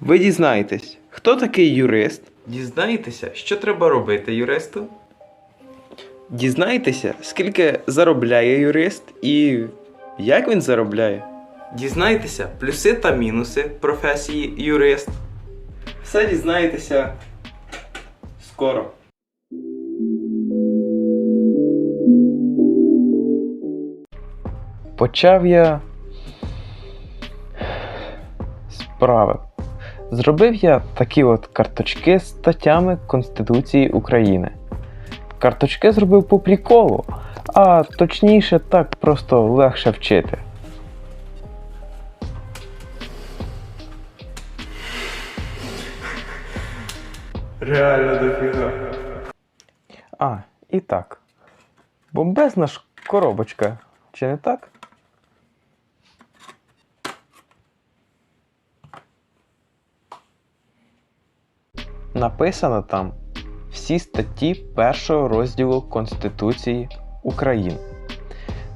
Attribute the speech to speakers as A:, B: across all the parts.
A: Ви дізнаєтесь, хто такий юрист,
B: Дізнаєтеся, що треба робити юристу?
A: дізнаєтеся, скільки заробляє юрист і як він заробляє.
B: Дізнаєтеся плюси та мінуси професії юрист.
A: Все дізнаєтеся скоро. Почав я справи. Зробив я такі от карточки з статтями Конституції України. Карточки зробив по приколу, а точніше так просто легше вчити.
B: Реально дофіга.
A: А, і так. Бомбезна ж коробочка, чи не так? Написано там всі статті першого розділу Конституції України.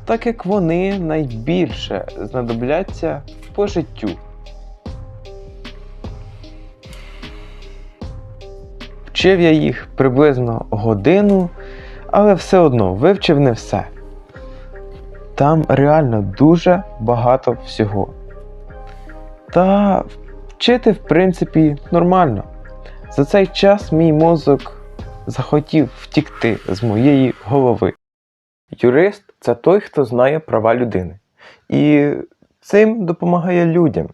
A: Так як вони найбільше знадобляться по життю. Вчив я їх приблизно годину, але все одно вивчив не все. Там реально дуже багато всього. Та вчити, в принципі, нормально. За цей час мій мозок захотів втікти з моєї голови. Юрист це той, хто знає права людини. І цим допомагає людям.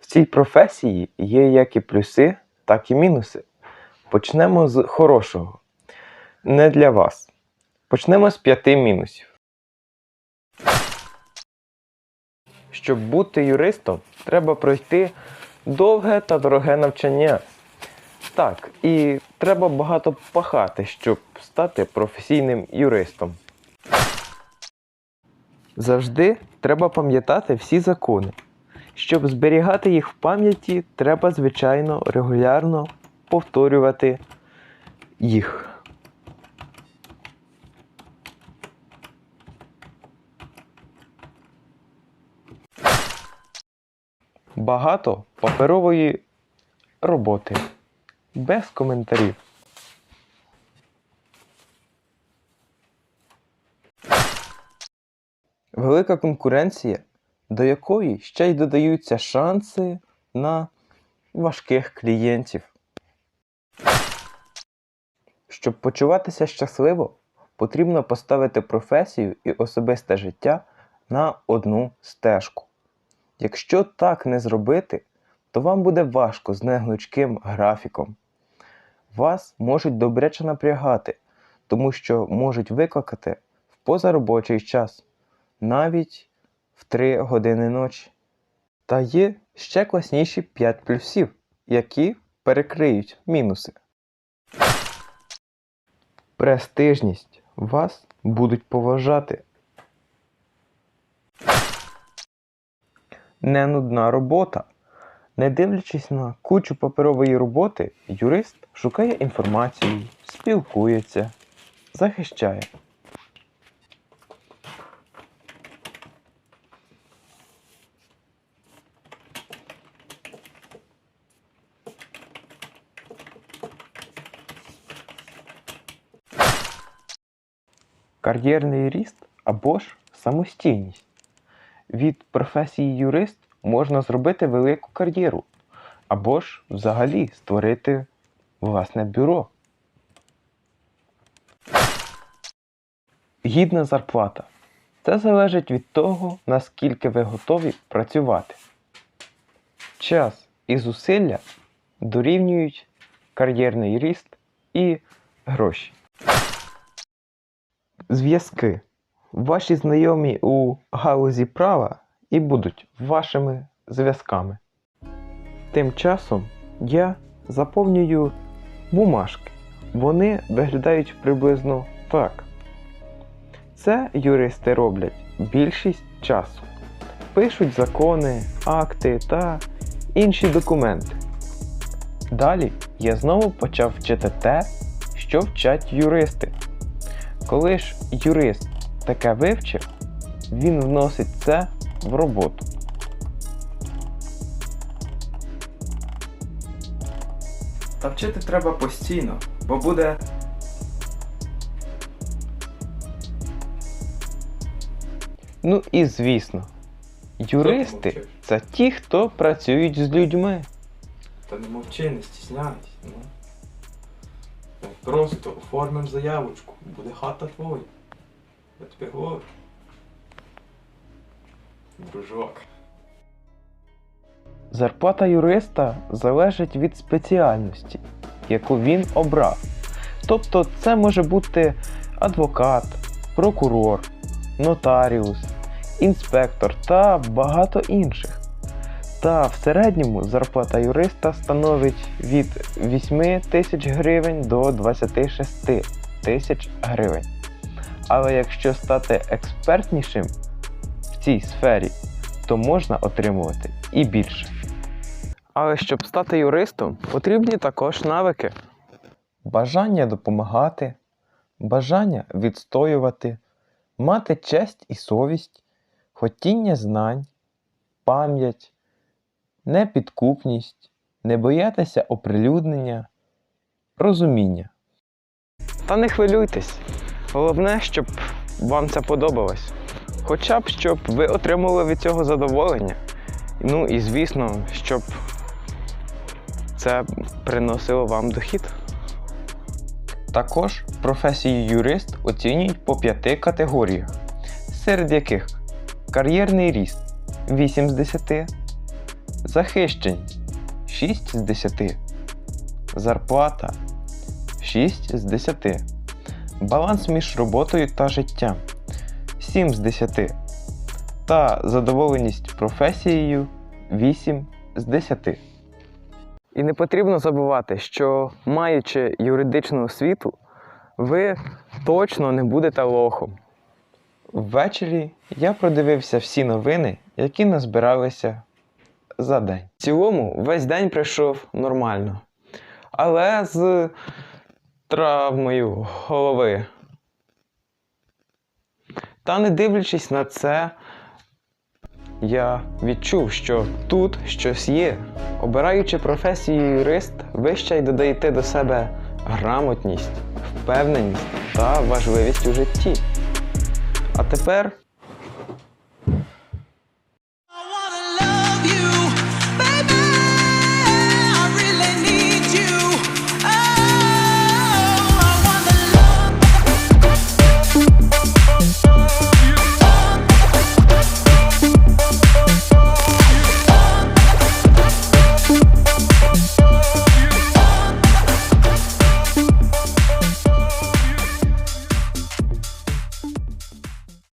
A: В цій професії є як і плюси, так і мінуси. Почнемо з хорошого. Не для вас. Почнемо з п'яти мінусів. Щоб бути юристом, треба пройти довге та дороге навчання. Так, і треба багато пахати, щоб стати професійним юристом. Завжди треба пам'ятати всі закони. Щоб зберігати їх в пам'яті, треба, звичайно, регулярно повторювати їх. Багато паперової роботи. Без коментарів. Велика конкуренція, до якої ще й додаються шанси на важких клієнтів. Щоб почуватися щасливо, потрібно поставити професію і особисте життя на одну стежку. Якщо так не зробити, то вам буде важко з негнучким графіком. Вас можуть добряче напрягати, тому що можуть викликати в позаробочий час, навіть в 3 години ночі. Та є ще класніші 5 плюсів, які перекриють мінуси. Престижність вас будуть поважати. Не нудна робота. Не дивлячись на кучу паперової роботи, юрист шукає інформацію, спілкується, захищає. Кар'єрний ріст або ж самостійність. Від професії юрист можна зробити велику кар'єру, або ж взагалі створити власне бюро. Гідна зарплата. Це залежить від того, наскільки ви готові працювати. Час і зусилля дорівнюють кар'єрний ріст і гроші. Зв'язки. Ваші знайомі у галузі права і будуть вашими зв'язками. Тим часом я заповнюю бумажки. Вони виглядають приблизно так. Це юристи роблять більшість часу. Пишуть закони, акти та інші документи. Далі я знову почав вчити те, що вчать юристи. Коли ж юрист таке вивчив, він вносить це в роботу. Та вчити треба постійно, бо буде. Ну і звісно, юристи це ті, хто працюють з людьми.
B: Та не мовчи, не стісняйся. Ну. Просто оформимо заявочку, буде хата твоя. Я тобі говорю. Дружок.
A: Зарплата юриста залежить від спеціальності, яку він обрав. Тобто це може бути адвокат, прокурор, нотаріус, інспектор та багато інших. Та в середньому зарплата юриста становить від 8 тисяч гривень до 26 тисяч гривень. Але якщо стати експертнішим в цій сфері, то можна отримувати і більше. Але щоб стати юристом, потрібні також навики: бажання допомагати, бажання відстоювати, мати честь і совість, хотіння знань, пам'ять, непідкупність, не боятися оприлюднення, розуміння. Та не хвилюйтесь. Головне, щоб вам це подобалось. Хоча б щоб ви отримали від цього задоволення. Ну і звісно, щоб це приносило вам дохід. Також професію юрист оцінюють по п'яти категоріях, серед яких кар'єрний ріст 8 з 10, захищеність 6 з 10, зарплата 6 з 10, баланс між роботою та життям 7 з 10 та задоволеність професією 8 з 10. І не потрібно забувати, що маючи юридичну освіту, ви точно не будете лохом. Ввечері я продивився всі новини, які назбиралися за день. В цілому весь день пройшов нормально. Але з травмою голови. Та не дивлячись на це, я відчув, що тут щось є. Обираючи професію юрист, ви ще й додаєте до себе грамотність, впевненість та важливість у житті. А тепер